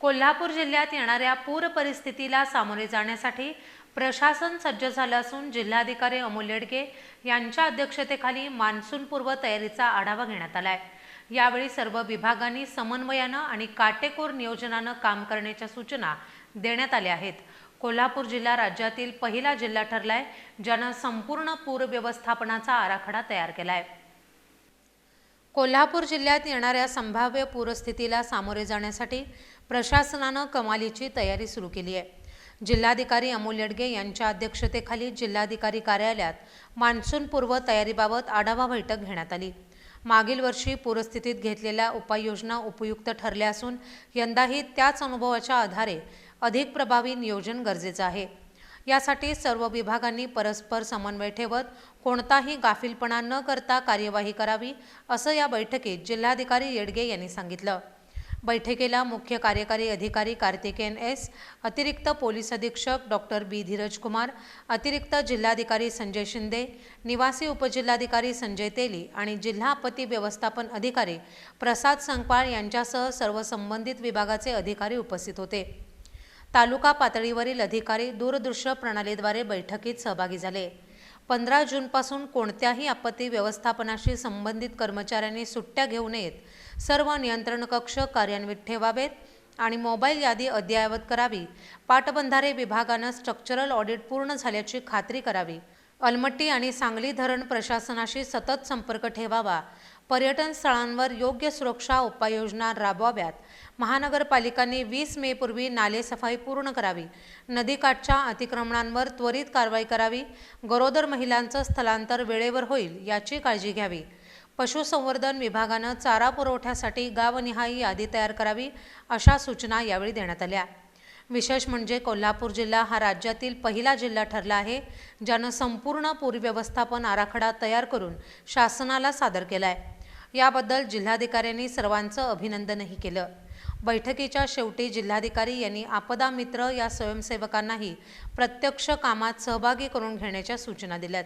कोल्हापूर जिल्ह्यात येणाऱ्या पूर परिस्थितीला सामोरे जाण्यासाठी प्रशासन सज्ज झालं असून जिल्हाधिकारी अमोल येडगे यांच्या अध्यक्षतेखाली मान्सूनपूर्व तयारीचा आढावा घेण्यात आलाय. यावेळी सर्व विभागांनी समन्वयानं आणि काटेकोर नियोजनानं काम करण्याच्या सूचना देण्यात आल्या आहेत. कोल्हापूर जिल्हा राज्यातील पहिला जिल्हा ठरलाय ज्यानं संपूर्ण पूर व्यवस्थापनाचा आराखडा तयार केलाय. कोल्हापूर जिल्ह्यात येणाऱ्या संभाव्य पूरस्थितीला सामोरे जाण्यासाठी प्रशासनानं कमालीची तयारी सुरू केली आहे. जिल्हाधिकारी अमोल येडगे यांच्या अध्यक्षतेखाली जिल्हाधिकारी कार्यालयात मान्सूनपूर्व तयारीबाबत आढावा बैठक घेण्यात आली. मागील वर्षी पूरस्थितीत घेतलेल्या उपाययोजना उपयुक्त ठरल्या असून यंदाही त्याच अनुभवाच्या आधारे अधिक प्रभावी नियोजन गरजेचं आहे. यासाठी सर्व विभागांनी परस्पर समन्वय ठेवत कोणताही गाफीलपणा न करता कार्यवाही करावी असं या बैठकीत जिल्हाधिकारी येडगे यांनी सांगितलं. बैठकीला मुख्य कार्यकारी अधिकारी कार्तिकेयन एस अतिरिक्त पोलीस अधीक्षक डॉक्टर बी धीरज कुमार अतिरिक्त जिल्हाधिकारी संजय शिंदे निवासी उपजिल्हाधिकारी संजय तेली आणि जिल्हा आपत्ती व्यवस्थापन अधिकारी प्रसाद संकपाळ यांच्यासह सर्व संबंधित विभागाचे अधिकारी उपस्थित होते. तालुका पातळीवरील अधिकारी दूरदृश्य प्रणालीद्वारे बैठकीत सहभागी झाले. पंधरा जूनपासून कोणत्याही आपत्ती व्यवस्थापनाशी संबंधित कर्मचाऱ्यांनी सुट्ट्या घेऊ नयेत. सर्व नियंत्रण कक्ष कार्यान्वित ठेवावेत आणि मोबाईल यादी अद्ययावत करावी. पाटबंधारे विभागानं स्ट्रक्चरल ऑडिट पूर्ण झाल्याची खात्री करावी. अलमट्टी आणि सांगली धरण प्रशासनाशी सतत संपर्क ठेवावा. पर्यटन स्थळांवर योग्य सुरक्षा उपाययोजना राबवाव्यात. महानगरपालिकांनी वीस मेपूर्वी नालेसफाई पूर्ण करावी. नदीकाठच्या अतिक्रमणांवर त्वरित कारवाई करावी. गरोदर महिलांचं स्थलांतर वेळेवर होईल याची काळजी घ्यावी. पशुसंवर्धन विभागानं चारा पुरवठ्यासाठी गावनिहाय यादी तयार करावी अशा सूचना यावेळी देण्यात आल्या. विशेष म्हणजे कोल्हापूर जिल्हा हा राज्यातील पहिला जिल्हा ठरला आहे ज्यानं संपूर्ण पूर व्यवस्थापन आराखडा तयार करून शासनाला सादर केला आहे याबद्दल जिल्हाधिकाऱ्यांनी सर्वांचं अभिनंदनही केलं. बैठकीच्या शेवटी जिल्हाधिकारी यांनी आपदा मित्र या स्वयंसेवकांनाही प्रत्यक्ष कामात सहभागी करून घेण्याच्या सूचना दिल्यात.